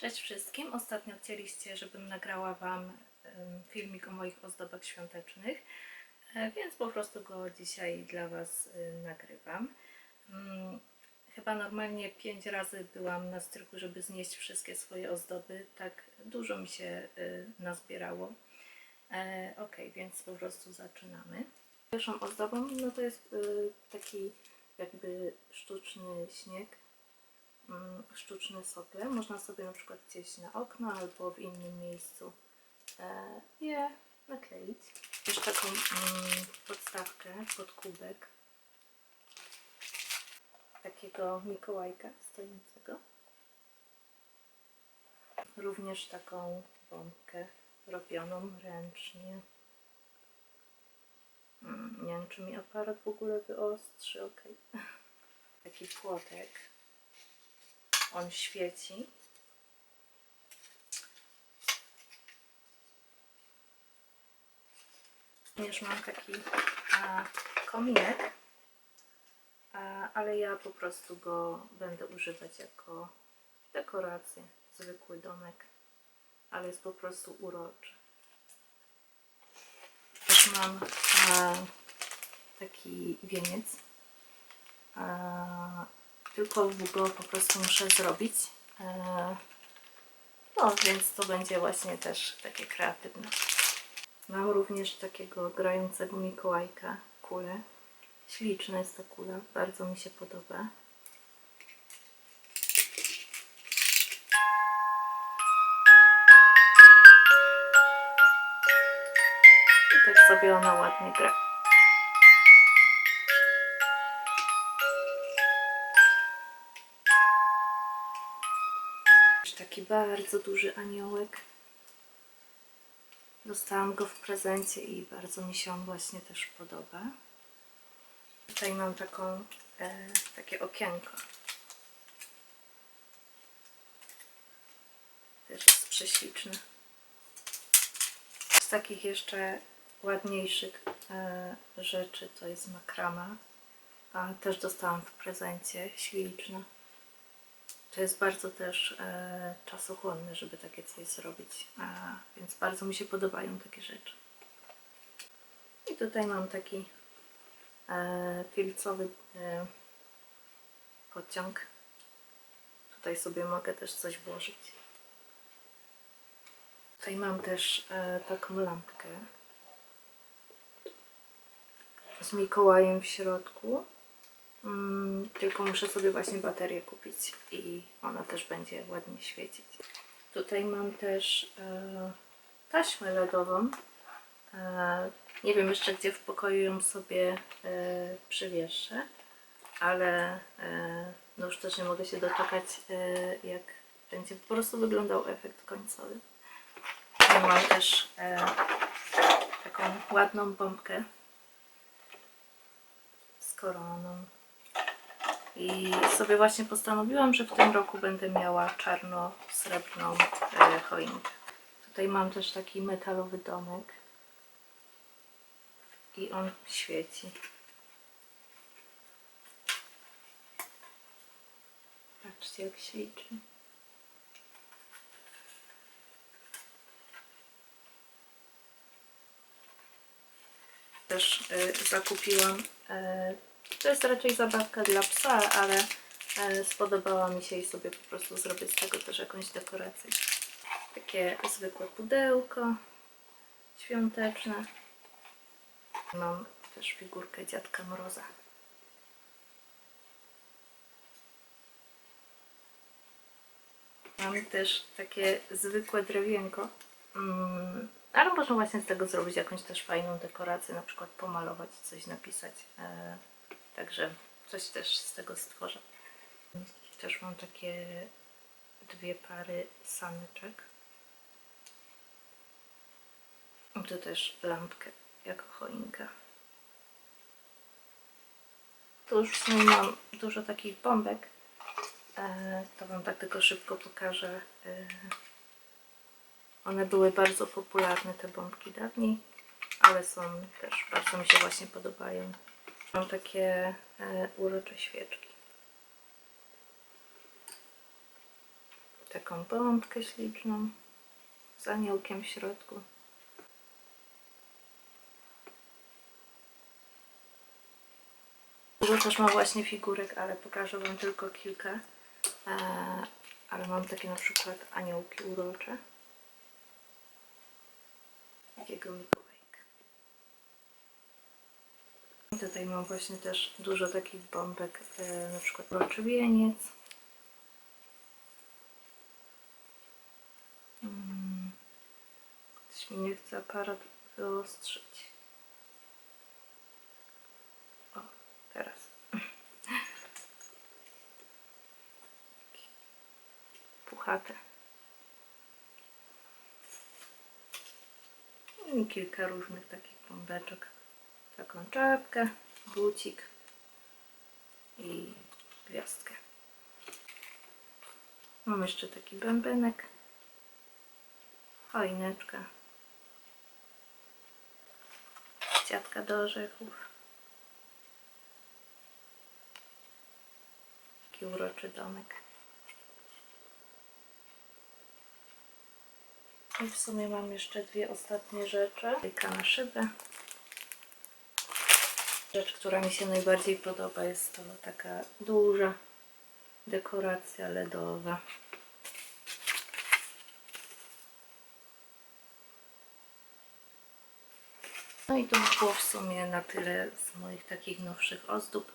Cześć wszystkim. Ostatnio chcieliście, żebym nagrała Wam filmik o moich ozdobach świątecznych, e, więc po prostu go dzisiaj dla Was y, nagrywam. Mm, Chyba normalnie pięć razy byłam na stryku, żeby znieść wszystkie swoje ozdoby. Tak dużo mi się y, nazbierało. E, ok, więc po prostu zaczynamy. Pierwszą ozdobą no to jest taki jakby sztuczny śnieg sztuczne sokle. Można sobie na przykład gdzieś na okno albo w innym miejscu e, je nakleić. Też taką mm, podstawkę pod kubek takiego Mikołajka stojącego. Również taką bombkę robioną ręcznie. Mm, nie wiem, czy mi aparat w ogóle wyostrzy, ok. Taki płotek on świeci. Również mam taki a, kominek, a, ale ja po prostu go będę używać jako dekorację. Zwykły domek, ale jest po prostu uroczy. Też mam a, taki wieniec. A, tylko go po prostu muszę zrobić. E, No, więc to będzie właśnie też takie kreatywne. Mam również takiego grającego Mikołajka, kulę. Śliczna jest ta kula, bardzo mi się podoba. I tak sobie ona ładnie gra. Taki bardzo duży aniołek. Dostałam go w prezencie i bardzo mi się on właśnie też podoba. Tutaj mam taką, e, takie okienko. Też jest prześliczne. Z takich jeszcze ładniejszych e, rzeczy to jest makrama. A też dostałam w prezencie, śliczna. To jest bardzo też e, czasochłonne, żeby takie coś zrobić, więc bardzo mi się podobają takie rzeczy. I tutaj mam taki e, filcowy e, podciąg. Tutaj sobie mogę też coś włożyć. Tutaj mam też e, taką lampkę z Mikołajem w środku. Mm, tylko muszę sobie właśnie baterię kupić i ona też będzie ładnie świecić. Tutaj mam też e, taśmę LEDową. E, nie wiem jeszcze gdzie w pokoju ją sobie e, przywieszę, ale no już też nie mogę się doczekać jak będzie po prostu wyglądał efekt końcowy. Mam też taką ładną bombkę z koroną. I sobie właśnie postanowiłam, że w tym roku będę miała czarno-srebrną e, choinkę. Tutaj mam też taki metalowy domek. I on świeci. Patrzcie jak ślicznie. Też e, zakupiłam e, to jest raczej zabawka dla psa, ale e, spodobała mi się i sobie po prostu zrobię z tego też jakąś dekorację. Takie zwykłe pudełko świąteczne. Mam też figurkę Dziadka Mroza. Mam też takie zwykłe drewienko. Mm, ale można właśnie z tego zrobić jakąś też fajną dekorację, na przykład pomalować, coś napisać. E, Także coś też z tego stworzę. Też mam takie dwie pary sanyczek. I tu też lampkę jako choinka. Tu już w sumie mam dużo takich bombek. E, To Wam tak tylko szybko pokażę. E, One były bardzo popularne, te bombki dawniej, ale są też, bardzo mi się właśnie podobają. Mam takie e, urocze świeczki. taką bombkę śliczną z aniołkiem w środku. Dużo też mam właśnie figurek, ale pokażę Wam tylko kilka. E, ale mam takie na przykład aniołki urocze. Takiego Mikołajka. I Tutaj mam właśnie też dużo takich bombek, e, na przykład uroczy wieniec. Mm. Coś mi nie chce aparat wyostrzyć. O, teraz. Puchate. I kilka różnych takich bombeczek. Taką czapkę, bucik i gwiazdkę. Mam jeszcze taki bębenek. Choineczka. Ciatka do orzechów. Taki uroczy domek. I w sumie mam jeszcze dwie ostatnie rzeczy. Jaka na szybę. Rzecz, która mi się najbardziej podoba jest to taka duża dekoracja LEDowa. No i to by było w sumie na tyle z moich takich nowszych ozdób.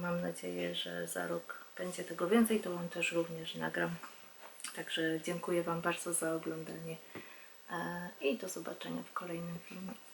Mam nadzieję, że za rok będzie tego więcej, to Wam też również nagram. Także dziękuję Wam bardzo za oglądanie e, i do zobaczenia w kolejnym filmie.